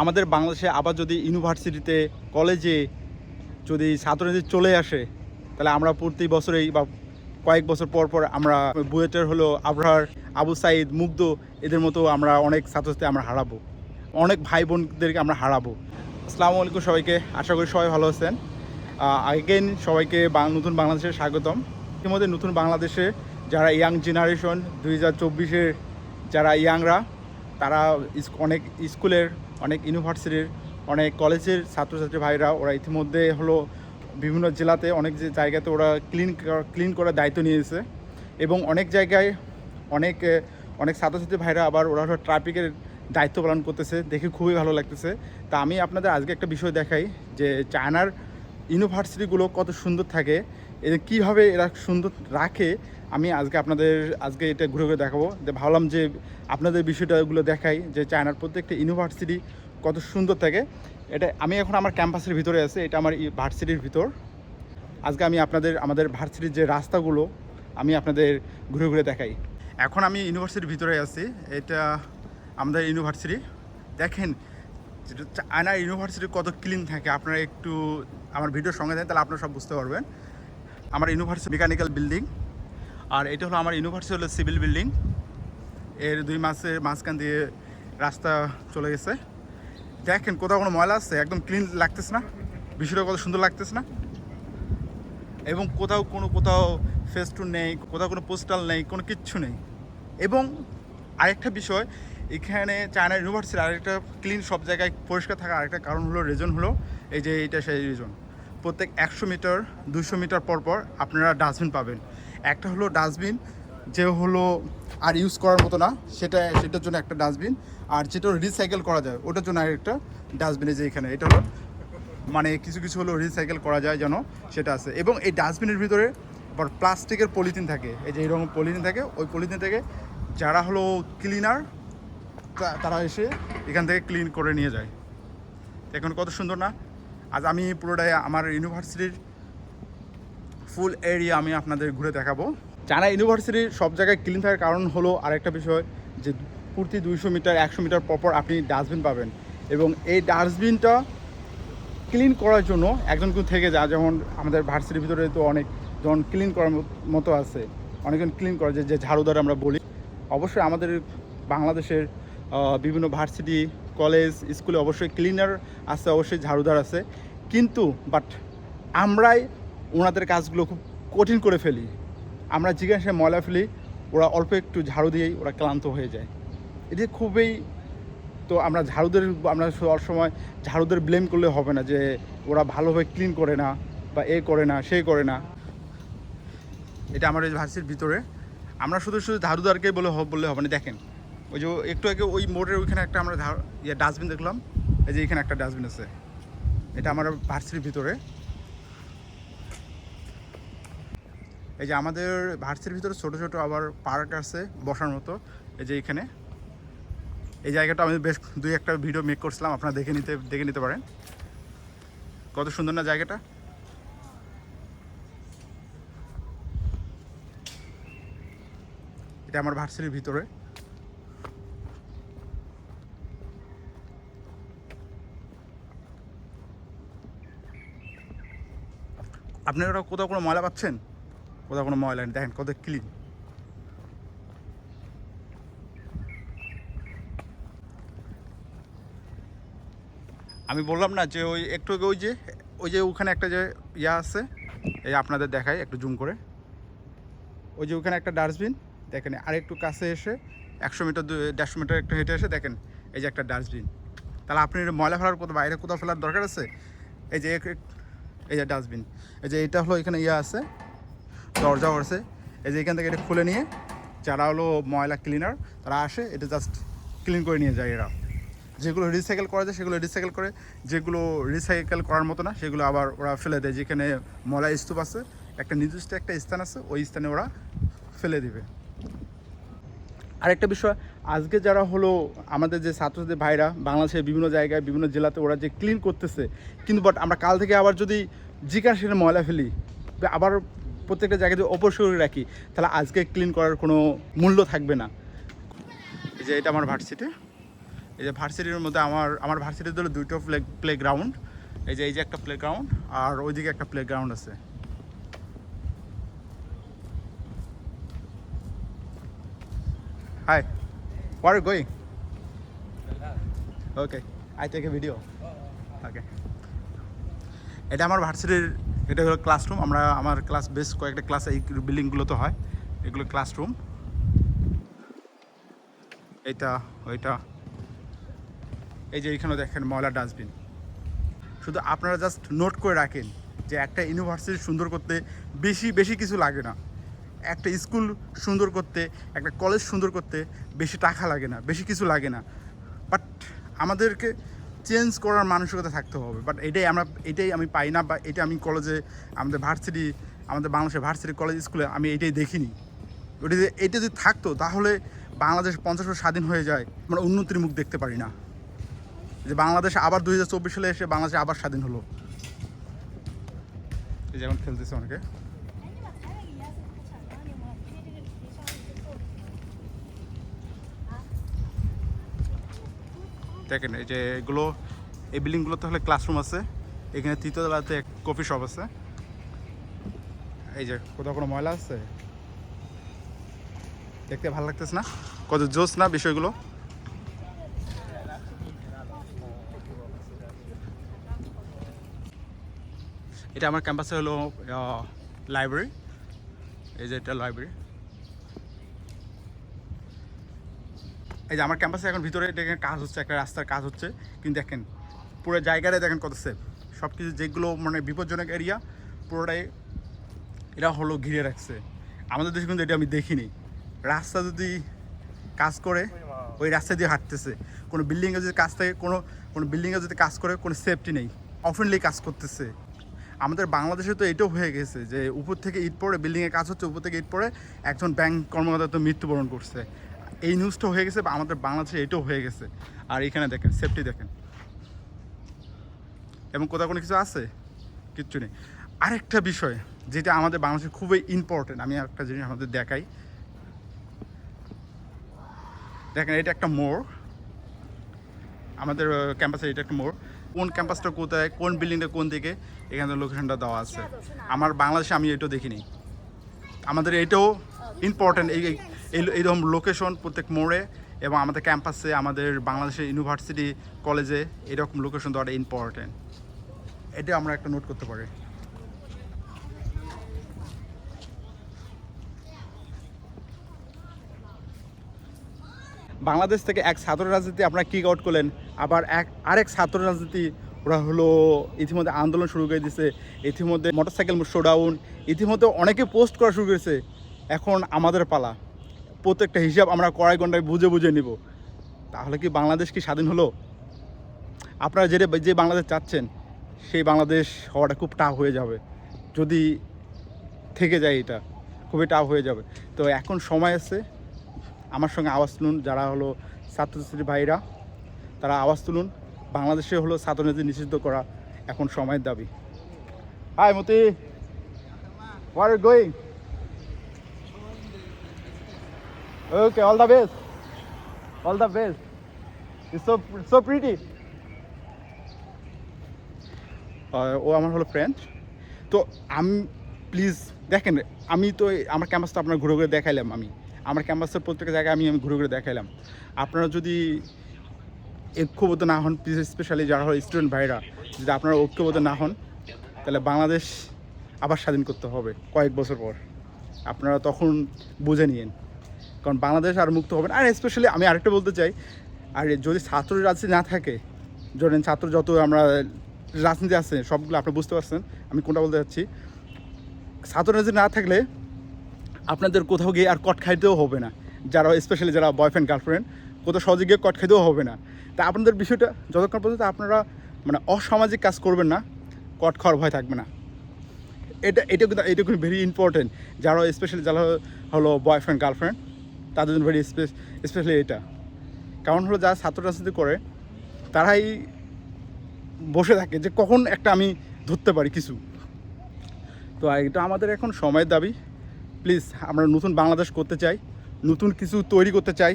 আমাদের বাংলাদেশে আবার যদি ইউনিভার্সিটিতে কলেজে যদি ছাত্রছাত্রী চলে আসে, তাহলে আমরা প্রতি বছরেই বা কয়েক বছর পর পর আমরা বুয়েটের হলো আবরার, আবু সাইদ, মুগ্ধ, এদের মতো আমরা অনেক ছাত্রছাত্রী আমরা হারাবো। অনেক ভাই বোনদেরকে আমরা হারাবো। আসসালামু আলাইকুম সবাইকে, আশা করি সবাই ভালো আছেন। আগেন সবাইকে নতুন বাংলাদেশে স্বাগতম। ইতিমধ্যে নতুন বাংলাদেশে যারা ইয়াং জেনারেশন দুই হাজার চব্বিশের যারা ইয়াংরা তারা অনেক স্কুলের অনেক ইউনিভার্সিটির অনেক কলেজের ছাত্রছাত্রী ভাইরা, ওরা ইতিমধ্যে হলো বিভিন্ন জেলাতে অনেক যে জায়গাতে ওরা ক্লিন ক্লিন করার দায়িত্ব নিয়েছে। এবং অনেক জায়গায় অনেক অনেক ছাত্রছাত্রী ভাইরা আবার ওরা হলো ট্রাফিকের দায়িত্ব পালন করতেছে। দেখে খুবই ভালো লাগতেছে। তা আমি আপনাদের আজকে একটা বিষয় দেখাই যে চায়নার ইউনিভার্সিটিগুলো কত সুন্দর থাকে। এদের কীভাবে এরা সুন্দর রাখে আমি আজকে আপনাদের, আজকে এটা ঘুরে ঘুরে দেখাবো। যে ভাবলাম যে আপনাদের বিষয়টাগুলো দেখাই, যে চায়নার প্রত্যেকটা ইউনিভার্সিটি কত সুন্দর থাকে। এটা, আমি এখন আমার ক্যাম্পাসের ভিতরে আছি, এটা আমার ভার্সিটির ভিতর। আজকে আমি আপনাদের, আমাদের ভার্সিটির যে রাস্তাগুলো, আমি আপনাদের ঘুরে ঘুরে দেখাই। এখন আমি ইউনিভার্সিটির ভিতরে আছি, এটা আমাদের ইউনিভার্সিটি দেখেন, যেটা চায়না ইউনিভার্সিটি কত ক্লিন থাকে, আপনারা একটু আমার ভিডিওর সঙ্গে দেন তাহলে আপনারা সব বুঝতে পারবেন। আমার ইউনিভার্সিটি মেকানিক্যাল বিল্ডিং আর এটা হলো আমার ইউনিভার্সিটি হলো সিভিল বিল্ডিং। এর দুই মাসের মাঝখান দিয়ে রাস্তা চলে গেছে। দেখেন কোথাও কোনো ময়লা আছে, একদম ক্লিন লাগতেছে না। বিষয়টা কত সুন্দর লাগতেছে না। এবং কোথাও কোনো কোথাও ফেস ফেস্টুন নেই, কোথাও কোনো পোস্টাল নেই, কোনো কিচ্ছু নেই। এবং আরেকটা বিষয়, এখানে চায়না ইউনিভার্সিটির আরেকটা ক্লিন সব জায়গায় পরিষ্কার থাকার আরেকটা কারণ হলো রিজন হলো, এই যে এইটা সেই রিজন প্রত্যেক একশো মিটার দুশো মিটার পর পর আপনারা ডাস্টবিন পাবেন। একটা হলো ডাস্টবিন, যে হলো আর ইউজ করার মতো না, সেটা, সেটার জন্য একটা ডাস্টবিন, আর যেটা রিসাইকেল করা যায়, ওটার জন্য আরেকটা ডাস্টবিনে যে এখানে, এটা হলো মানে কিছু কিছু হলো রিসাইকেল করা যায় যেন সেটা আছে। এবং এই ডাস্টবিনের ভিতরে আবার প্লাস্টিকের পলিথিন থাকে, এই যে এরকম পলিথিন থাকে, ওই পলিথিন থেকে যারা হলো ক্লিনার তারা এসে এখান থেকে ক্লিন করে নিয়ে যায়। এখন কত সুন্দর না? আজ আমি পুরোটাই আমার ইউনিভার্সিটির ফুল এরিয়া আমি আপনাদের ঘুরে দেখাবো। চায়না ইউনিভার্সিটির সব জায়গায় ক্লিন থাকার কারণ হলো আরেকটা বিষয় যে প্রতি দুইশো মিটার একশো মিটার পরপর আপনি ডাস্টবিন পাবেন এবং এই ডাস্টবিনটা ক্লিন করার জন্য একজন কেউ থেকে যায়, যেমন আমাদের ভার্সিটির ভিতরে তো অনেক যেমন ক্লিন করার মতো আছে। অনেকজন ক্লিন করে, যে যে ঝাড়ুদার আমরা বলি। অবশ্যই আমাদের বাংলাদেশের বিভিন্ন ভার্সিটি কলেজ স্কুলে অবশ্যই ক্লিনার আছে, অবশ্যই ঝাড়ুদার আছে। কিন্তু বাট আমরাই ওনাদের কাজগুলো খুব কঠিন করে ফেলি। আমরা জিজ্ঞাসা ময়লা ফেলি, ওরা অল্প একটু ঝাড়ু দিয়েই ওরা ক্লান্ত হয়ে যায়। এটি খুবই, তো আমরা ঝাড়ুদের, আমরা সব সময় ঝাড়ুদের ব্লেম করলে হবে না যে ওরা ভালোভাবে ক্লিন করে না বা এ করে না, সে করে না। এটা আমার এই ভার্সিটির ভিতরে। আমরা শুধু শুধু ঝাড়ুদারকে বলে বললে হবে না। দেখেন, ওই যে একটু আগে ওই মোড়ের ওইখানে একটা আমরা ইয়ে ডাস্টবিন দেখলাম। এই যে এখানে একটা ডাস্টবিন আছে। এটা আমার ভার্সির ভিতরে। এই যে আমাদের ভার্সিটির ভিতরে ছোট ছোট আবার পার্ক আছে বসার মতো, এই যে এখানে। এই জায়গাটা আমি বেশ দুই একটা ভিডিও মেক করছিলাম, আপনারা দেখে নিতে দেখে নিতে পারেন। কত সুন্দর না জায়গাটা? এটা আমার ভার্সিটির ভিতরে। আপনারা কোথাও কোনো ময়লা পাচ্ছেন? কোথাও কোনো ময়লা নেই, দেখেন কত ক্লিন আমি বললাম না যে ওই একটু ওই যে ওই যে ওখানে একটা যে ইয়া আছে, এই আপনাদের দেখাই একটু জুম করে। ওই যে ওখানে একটা ডাস্টবিন, দেখেন আর একটু কাছে এসে একশো মিটার দেড়শো মিটার একটু হেঁটে এসে দেখেন এই যে একটা ডাস্টবিন। তাহলে আপনি ময়লা ফেলার কোথাও, বাইরে কোথাও ফেলার দরকার আছে? এই যে এই যে ডাস্টবিন। এই যে এটা হলো এখানে ইয়া আছে দরজাও আছে। এই যে এখান থেকে এটা খুলে নিয়ে যারা হলো ময়লা ক্লিনার তারা আসে, এটা জাস্ট ক্লিন করে নিয়ে যায় এরা। যেগুলো রিসাইকেল করা যায়, সেগুলো রিসাইকেল করে, যেগুলো রিসাইকেল করার মতো না, সেগুলো আবার ওরা ফেলে দেয়। যেখানে ময়লা স্তূপ আছে, একটা নির্দিষ্ট একটা স্থান আছে, ওই স্থানে ওরা ফেলে দিবে। আরেকটা বিষয়, আজকে যারা হলো আমাদের যে ছাত্রছাত্রী ভাইরা, বাংলাদেশের বিভিন্ন জায়গায়, বিভিন্ন জেলাতে ওরা যে ক্লিন করতেছে, কিন্তু বাট আমরা কাল থেকে আবার যদি জিজ্ঞাসা সেখানে ময়লা ফেলি, আবার প্রত্যেকটা জায়গায় যদি অপরিষ্কার রাখি, তাহলে আজকে ক্লিন করার কোনো মূল্য থাকবে না। এই যে এটা আমার ভার্সিটি এই যে ভার্সিটির মধ্যে আমার আমার ভার্সিটিতে হলো দুইটো প্লে প্লে গ্রাউন্ড এই যে এই যে একটা প্লে গ্রাউন্ড আর ওইদিকে একটা প্লে গ্রাউন্ড আছে hi where going okay I take a video okay এটা আমার ভার্সিটির এটা হলো ক্লাসরুম আমরা আমার ক্লাস বেশ কয়েকটা ক্লাস এই বিল্ডিংগুলোতে হয়। এগুলো ক্লাসরুম এইটা, ওইটা। এই যে এইখানে দেখেন ময়লা ডাস্টবিন শুধু আপনারা জাস্ট নোট করে রাখেন যে একটা ইউনিভার্সিটি সুন্দর করতে বেশি বেশি কিছু লাগে না। একটা স্কুল সুন্দর করতে, একটা কলেজ সুন্দর করতে বেশি টাকা লাগে না, বেশি কিছু লাগে না। বাট আমাদেরকে চেঞ্জ করার মানসিকতা থাকতে হবে। বাট এটাই আমরা, এটাই আমি পাই না বা এটা আমি কলেজে আমাদের ভার্সিটি আমাদের বাংলাদেশের ভার্সিটি কলেজ স্কুলে আমি এটাই দেখিনি। ওটা এটা যদি থাকতো, তাহলে বাংলাদেশ পঞ্চাশ বছর স্বাধীন হয়ে যায়, আমরা উন্নতির মুখ দেখতে পারি না। যে বাংলাদেশ আবার দুই হাজার চব্বিশ সালে এসে বাংলাদেশ আবার স্বাধীন হলো। এই যেমন খেলতেছে অনেকে। দেখেন, এই যে এগুলো, এই বিল্ডিংগুলোতে হলে ক্লাসরুম আছে, এখানে তৃতীয় তলাতে কফি শপ আছে। এই যে কোথাও কোনো ময়লা আছে? দেখতে ভালো লাগতেছে না? কত জোস না বিষয়গুলো? এটা আমার ক্যাম্পাসে হলো লাইব্রেরি এই যে এটা লাইব্রেরি এই যে আমার ক্যাম্পাসে এখন ভিতরে দেখেন কাজ হচ্ছে, একটা রাস্তার কাজ হচ্ছে। কিন্তু দেখেন, পুরো জায়গাটাই দেখেন কত সেফ সব কিছু যেগুলো মানে বিপজ্জনক এরিয়া পুরোটাই এরা হলো ঘিরে রাখছে। আমাদের দেশে কিন্তু এটা আমি দেখিনি। রাস্তা যদি কাজ করে, ওই রাস্তা দিয়ে হাঁটতেছে। কোনো বিল্ডিংয়ে যদি কাজ থাকে, কোনো কোনো বিল্ডিংয়ে যদি কাজ করে, কোনো সেফটি নেই। অফেনলি কাজ করতেছে। আমাদের বাংলাদেশে তো এটাও হয়ে গেছে যে, উপর থেকে ইট পড়ে বিল্ডিংয়ে কাজ হচ্ছে, উপর থেকে ইট পড়ে, একজন ব্যাংক কর্মকর্তা তো মৃত্যুবরণ করছে। এই নিউজটা হয়ে গেছে বা আমাদের বাংলাদেশে এটাও হয়ে গেছে। আর এখানে দেখেন সেফটি দেখেন। এবং কোথাও কোনো কিছু আছে? কিচ্ছু নেই। আরেকটা বিষয়, যেটা আমাদের বাংলাদেশে খুবই ইম্পর্টেন্ট আমি একটা জিনিস আমাদের দেখাই। দেখেন, এটা একটা মোড়। আমাদের ক্যাম্পাসে এটা একটা মোড়। কোন ক্যাম্পাসটা কোথায়, কোন বিল্ডিংটা কোন দিকে, এখানে লোকেশনটা দেওয়া আছে। আমার বাংলাদেশে আমি এটাও দেখিনি। আমাদের এটাও ইম্পর্টেন্ট এই এই- এই- এইরকম লোকেশন প্রত্যেক মোড়ে এবং আমাদের ক্যাম্পাসে আমাদের বাংলাদেশের ইউনিভার্সিটি কলেজে এরকম লোকেশন দেওয়াটা ইম্পর্টেন্ট এটা আমরা একটা নোট করতে পারি। বাংলাদেশ থেকে এক ছাত্র রাজনীতি আপনারা কিক আউট করলেন, আবার এক আরেক ছাত্র রাজনীতি ওরা হলো ইতিমধ্যে আন্দোলন শুরু করে দিয়েছে, ইতিমধ্যে মোটরসাইকেল শোডাউন ইতিমধ্যে অনেকে পোস্ট করা শুরু করেছে, এখন আমাদের পালা। প্রত্যেকটা হিসাব আমরা কড়াই গন্ডায় বুঝে বুঝে নিব। তাহলে কি বাংলাদেশ কি স্বাধীন হলো? আপনারা যেটা যে বাংলাদেশ চাচ্ছেন, সেই বাংলাদেশ হওয়াটা খুব টাফ হয়ে যাবে। যদি থেকে যায় এটা, খুবই টাফ হয়ে যাবে। তো এখন সময় আছে, আমার সঙ্গে আওয়াজ তুলুন, যারা হলো ছাত্রছাত্রী ভাইরা, তারা আওয়াজ তুলুন। বাংলাদেশে হলো ছাত্রনীতি নিষিদ্ধ করা এখন সময়ের দাবি। Hi Moti where going okay all the best all the best so so pretty ও আমার হলো ফ্রেন্ড তো আমি প্লিজ দেখেন, আমি তো আমার ক্যাম্পাসটা আপনার ঘুরে ঘুরে দেখাইলাম আমি। আমার ক্যাম্পাসের প্রত্যেক জায়গায় আমি আমি ঘুরে ঘুরে দেখাইলাম। আপনারা যদি ঐক্যবদ্ধ না হন প্লিজ স্পেশালি যারা হলো স্টুডেন্ট ভাইরা, যদি আপনারা ঐক্যবদ্ধ না হন, তাহলে বাংলাদেশ আবার স্বাধীন করতে হবে কয়েক বছর পর। আপনারা তখন বুঝে নিয়েন। কারণ বাংলাদেশ আর মুক্ত হবে না। আর স্পেশালি আমি আরেকটা বলতে চাই, আর যদি ছাত্র রাজনীতি না থাকে, ধরেন ছাত্র যত আমরা রাজনীতি আছে, সবগুলো আপনি বুঝতে পারছেন, আমি কোনটা বলতে চাচ্ছি, ছাত্র রাজনীতি না থাকলে আপনাদের কোথাও গিয়ে আর কট খাইতেও হবে না। যারা স্পেশালি যারা বয়ফ্রেন্ড গার্লফ্রেন্ড কোথাও সহজে গিয়ে কট খাইতেও হবে না। তা আপনাদের বিষয়টা যতক্ষণ পর্যন্ত আপনারা মানে অসামাজিক কাজ করবেন না, কট খাওয়ার ভয় থাকবে না। এটা এটা কিন্তু এটা কিন্তু ভেরি ইম্পর্টেন্ট যারা স্পেশালি যারা হলো বয়ফ্রেন্ড গার্লফ্রেন্ড তাদের জন্য ভেরি স্পেশালি এটা। কারণ হলো যারা ছাত্র রাজনীতি করে, তারাই বসে থাকে যে কখন একটা আমি ধরতে পারি কিছু। তো এটা আমাদের এখন সময়ের দাবি। প্লিজ আমরা নতুন বাংলাদেশ করতে চাই, নতুন কিছু তৈরি করতে চাই।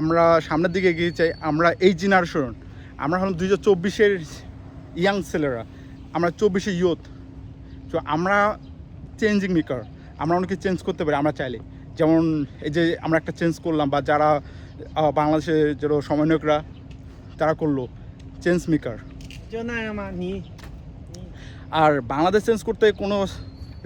আমরা সামনের দিকে এগিয়ে চাই, আমরা এই জেনারেশন আমরা হলাম দুই হাজার চব্বিশের ইয়াং ছেলেরা, আমরা চব্বিশে ইয়ুথ তো আমরা চেঞ্জিং মেকার আমরা অনেকে চেঞ্জ করতে পারি, আমরা চাইলে। যেমন এই যে আমরা একটা চেঞ্জ করলাম বা যারা বাংলাদেশে যারা সমন্বয়করা তারা করল চেঞ্জ মেকার আর বাংলাদেশ চেঞ্জ করতে কোনো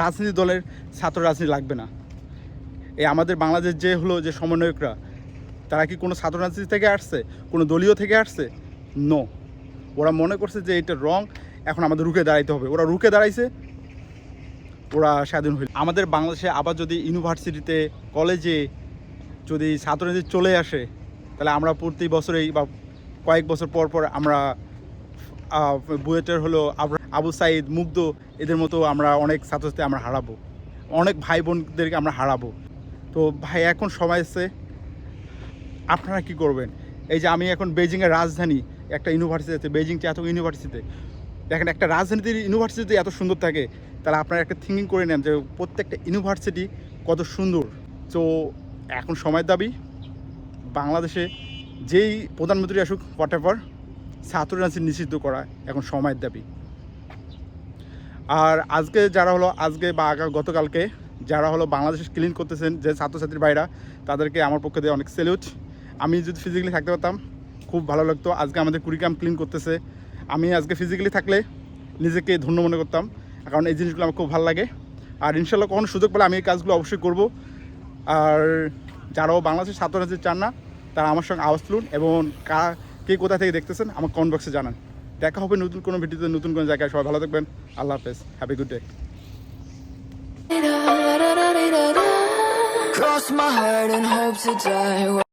রাজনীতি দলের ছাত্র রাজনীতি লাগবে না। এই আমাদের বাংলাদেশ যে হলো যে সমন্বয়করা তারা কি কোনো ছাত্র রাজনীতি থেকে আসছে? কোনো দলীয় থেকে আসছে? নো ওরা মনে করছে যে এটা রং এখন আমাদের রুখে দাঁড়াইতে হবে। ওরা রুখে দাঁড়াইছে ওরা স্বাধীন হইল। আমাদের বাংলাদেশে আবার যদি ইউনিভার্সিটিতে, কলেজে যদি ছাত্র রাজনীতি চলে আসে, তাহলে আমরা প্রতি বছরেই বা কয়েক বছর পর পর আমরা বুয়েটের হলো আবু সাইদ, মুগ্ধ, এদের মতো আমরা অনেক ছাত্রছাত্রী আমরা হারাবো। অনেক ভাই বোনদেরকে আমরা হারাবো। তো ভাই, এখন সময় এসছে। আপনারা কি করবেন? এই যে আমি এখন বেজিংয়ের রাজধানী, একটা ইউনিভার্সিটিতে বেজিং চাতক ইউনিভার্সিটিতে। দেখেন, একটা রাজধানীতে ইউনিভার্সিটি এত সুন্দর থাকে তাহলে আপনারা একটা থিঙ্কিং করে নেন যে প্রত্যেকটা ইউনিভার্সিটি কত সুন্দর। তো এখন সময়ের দাবি, বাংলাদেশে যেই প্রধানমন্ত্রী আসুক হোয়াট এভার ছাত্র রাজনীতি নিষিদ্ধ করা এখন সময়ের দাবি। আর আজকে যারা হলো, আজকে বা গতকালকে যারা হলো বাংলাদেশ ক্লিন করতেছেন, যে ছাত্রছাত্রীর ভাইরা, তাদেরকে আমার পক্ষে দিয়ে অনেক সেলিউট আমি যদি ফিজিক্যালি থাকতে পারতাম, খুব ভালো লাগতো। আজকে আমাদের কুড়িগ্রাম ক্লিন করতেছে। আমি আজকে ফিজিক্যালি থাকলে নিজেকে ধন্য মনে করতাম। কারণ এই জিনিসগুলো আমার খুব ভালো লাগে। আর ইনশাল্লাহ কখনো সুযোগ পেলে আমি এই কাজগুলো অবশ্যই করব। আর যারাও বাংলাদেশের ছাত্র রাজনীতি চান না, তারা আমার সঙ্গে আওয়াজ তুলুন এবং কা, কে কোথা থেকে দেখতেছেন আমার কমেন্ট বক্সে জানান। দেখা হবে নতুন কোনো ভিডিওতে, নতুন কোনো জায়গায়। সবাই ভালো থাকবেন। আল্লাহ হাফেজ। Happy good day Cross my heart and hope to die.